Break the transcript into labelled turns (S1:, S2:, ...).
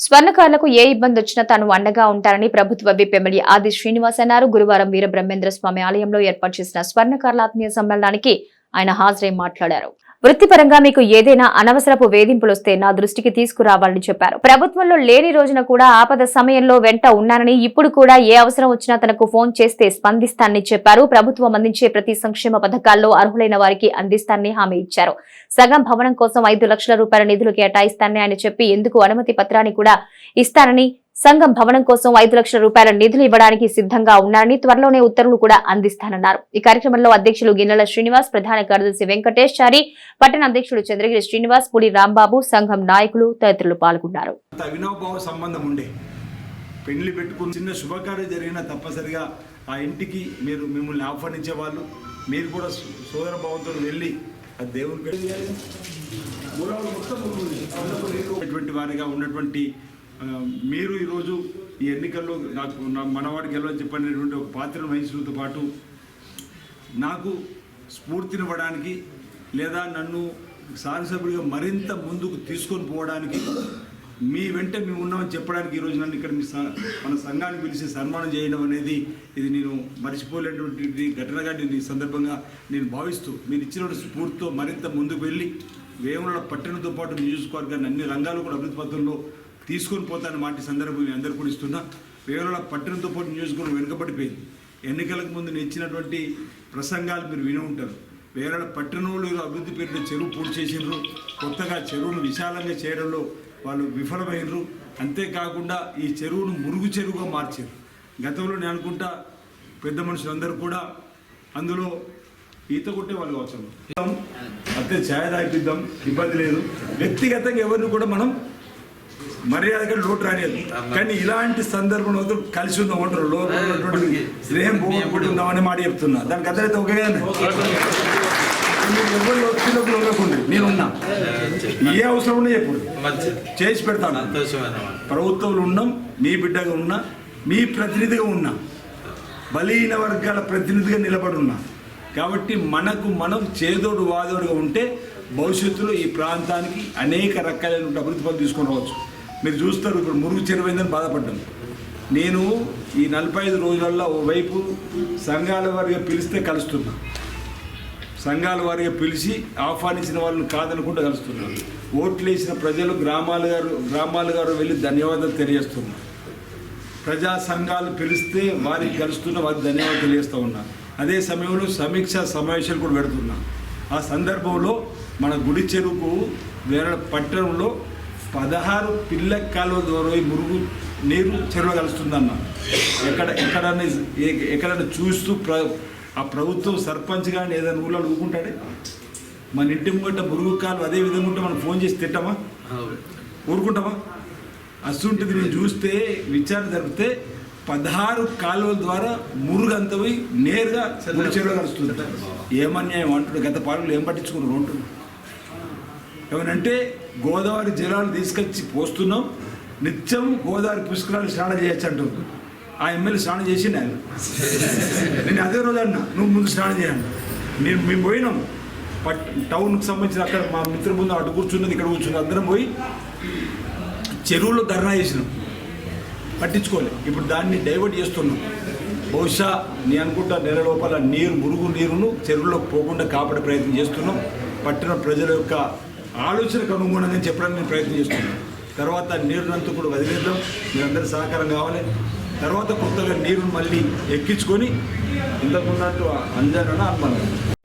S1: స్వర్ణకారులకు ఏ ఇబ్బంది వచ్చినా తాను అండగా ఉంటానని ప్రభుత్వ విప్ ఎమ్మెల్యే ఆది శ్రీనివాస్ అన్నారు. గురువారం వీర బ్రహ్మేంద్ర స్వామి ఆలయంలో ఏర్పాటు చేసిన స్వర్ణకారుల ఆత్మీయ సమ్మేళనానికి ఆయన హాజరై మాట్లాడారు. వృత్తిపరంగా మీకు ఏదైనా అనవసరపు వేధింపులు వస్తే నా దృష్టికి తీసుకురావాలని చెప్పారు. ప్రభుత్వంలో లేని రోజున కూడా ఆపద సమయంలో వెంట ఉన్నానని ఇప్పుడు కూడా ఏ అవసరం వచ్చినా తనకు ఫోన్ చేస్తే స్పందిస్తానని చెప్పారు. ప్రభుత్వం అందించే ప్రతి సంక్షేమ పథకాల్లో అర్హులైన వారికి అందిస్తానని హామీ ఇచ్చారు. సగం భవనం కోసం ఐదు లక్షల రూపాయల నిధులు కేటాయిస్తానని ఆయన చెప్పి ఎందుకు అనుమతి పత్రాన్ని కూడా ఇస్తానని సంఘం భవనం కోసం ఐదు లక్షల రూపాయల నిధులు ఇవ్వడానికి సిద్ధంగా ఉన్నారని త్వరలోనే ఉత్తర్వులు కూడా అందిస్తానన్నారు. ఈ కార్యక్రమంలో అధ్యక్షులు గిన్నెల శ్రీనివాస్ ప్రధాన కార్యదర్శి వెంకటేష్ చారి పట్టణ అధ్యక్షుడు చంద్రగిరి శ్రీనివాస్ పులి రాంబాబు సంఘం నాయకులు తదితరులు పాల్గొన్నారు.
S2: సంబంధం ఉండే పెళ్ళి పెట్టుకుని చిన్న శుభకార్యం జరిగినా తప్పనిసరిగా ఆ ఇంటికి మీరు మిమ్మల్ని ఆహ్వానించే వాళ్ళు మీరు కూడా సోదర భావంతో వెళ్ళి ఆ దేవుని పెళ్ళి వారిగా ఉన్నటువంటి మీరు ఈరోజు ఈ ఎన్నికల్లో నాకు నా మనవాడికి వెళ్ళని చెప్పనటువంటి ఒక పాత్రను వహించడంతో పాటు నాకు స్ఫూర్తినివ్వడానికి లేదా నన్ను శాసనసభ్యుడిగా మరింత ముందుకు తీసుకొని పోవడానికి మీ వెంట మేము ఉన్నామని చెప్పడానికి ఈరోజు నన్ను ఇక్కడ మీ మన సంఘాన్ని పిలిచి సన్మానం చేయడం అనేది ఇది నేను మర్చిపోలేనటువంటి ఘటనగా నేను ఈ సందర్భంగా నేను భావిస్తూ మీరు ఇచ్చిన స్ఫూర్తితో మరింత ముందుకు వెళ్ళి వేముల పట్టణంతో పాటు నియోజకవర్గాన్ని అన్ని రంగాలు కూడా అభివృద్ధి పథంలో తీసుకొని పోతాను మాటి సందర్భం మీ అందరు కూడా ఇస్తున్నా. వేరే పట్టణంతో పాటు నియోజకవర్గం వెనుకబడిపోయింది. ఎన్నికలకు ముందు నేను ప్రసంగాలు మీరు విని ఉంటారు. వేరే పట్టణంలో అభివృద్ధి పేరుతో చెరువు పూర్తి చేసిండ్రు. కొత్తగా చెరువును విశాలంగా చేయడంలో వాళ్ళు విఫలమైనరు అంతేకాకుండా ఈ చెరువును మురుగు చెరువుగా మార్చారు గతంలో నేను అనుకుంటా పెద్ద మనుషులందరూ కూడా అందులో ఈత కొట్టే వాళ్ళు అవసరం అంతే ఛాయ తాగిద్దాం ఇబ్బంది లేదు. వ్యక్తిగతంగా ఎవరిని కూడా మనం మర్యాదగా లోటు రానియదు. కానీ ఇలాంటి సందర్భంలో కలిసి ఉందాం అంటారు లోటు స్నేహం పోగొట్టుకుందాం అనే మాట చెప్తున్నా. దానికి అర్థమైతే ఒకే ఎవరు నేనున్నా. ఏ అవసరం ఉన్నా చెప్పు.
S3: మంచిది.
S2: చేసి పెడతాను. ప్రభుత్వంలో ఉన్నాం మీ బిడ్డగా ఉన్నా మీ ప్రతినిధిగా ఉన్నా బలహీన వర్గాల ప్రతినిధిగా నిలబడి ఉన్నా కాబట్టి మనకు మనం చేదోడు వాదోడుగా ఉంటే భవిష్యత్తులో ఈ ప్రాంతానికి అనేక రకాలైన అభివృద్ధి పనులు తీసుకొని రావచ్చు. మీరు చూస్తారు ఇప్పుడు మురుగు చెరువైందని బాధపడ్డాను. నేను ఈ నలభై ఐదు రోజులలో ఓవైపు సంఘాల వారిగా పిలిస్తే కలుస్తున్నా. సంఘాల వారిగా పిలిచి ఆహ్వానించిన వాళ్ళని కాదనుకుంటూ కలుస్తున్నాను ఓట్లు వేసిన ప్రజలు గ్రామాల గారు గ్రామాల గారు వెళ్ళి ధన్యవాదాలు తెలియజేస్తున్నారు ప్రజా సంఘాలు పిలిస్తే వారికి కలుస్తున్న వారికి ధన్యవాదాలు తెలియజేస్తూ ఉన్నా. అదే సమయంలో సమీక్ష సమావేశాలు కూడా పెడుతున్నా. ఆ సందర్భంలో మన గుడి చెరువుకు వేరే పట్టణంలో పదహారు పిల్ల కాలువ ద్వారా మురుగు నీరు చెరువు కలుస్తుందన్న. ఎక్కడ ఎక్కడన్నా ఎక్కడన్నా చూస్తూ ప్ర ఆ ప్రభుత్వం సర్పంచ్ కానీ ఏదైనా ఊళ్ళో ఊరుకుంటాడే? మన ఇంటి ముంగట మురుగు కాలు అదే విధంగా ఉంటే మనం ఫోన్ చేసి తిట్టామా. ఊరుకుంటామా? అసూంటిది నేను చూస్తే విచారణ జరిపితే పదహారు కాలువల ద్వారా మురుగంత పోయి నేరుగా ముడి చెరువులో కలుస్తుంది. ఏమన్యాయం అంటుడు? గత పాలకులు ఏం పట్టించుకున్నారు అంటున్నారు ఏమనంటే గోదావరి జలాలు తీసుకొచ్చి పోస్తున్నాం. నిత్యం గోదావరి పుష్కరాలు స్నానం చేయొచ్చు అంటుంది ఆ ఎమ్మెల్యే స్నానం చేసి నేను నేను అదే రోజు అన్నా నువ్వు ముందు స్నానం చేయండి. నేను మేము పోయినాం. పట్ టౌన్కి సంబంధించిన అక్కడ మా మిత్రుల ముందు అటు కూర్చున్నది ఇక్కడ కూర్చున్నది అందరం పోయి చెరువులో ధర్నా చేసినాం. పట్టించుకోలే. ఇప్పుడు దాన్ని డైవర్ట్ చేస్తున్నాం. బహుశా నేను అనుకుంటా నెల లోపల నీరు మురుగు నీరును చెరువులోకి పోకుండా కాపాడే ప్రయత్నం చేస్తున్నాం. పట్టణ ప్రజల యొక్క ఆలోచనకు అనుగుణంగా చెప్పడానికి నేను ప్రయత్నం చేస్తున్నాను తర్వాత నీరునంతా కూడా వదిలేద్దాం. మీరందరూ సహకారం కావాలి. తర్వాత కొత్తగా నీరును మళ్ళీ ఎక్కించుకొని ఇంతకున్నట్టు అంజానన్నా అనుమానం.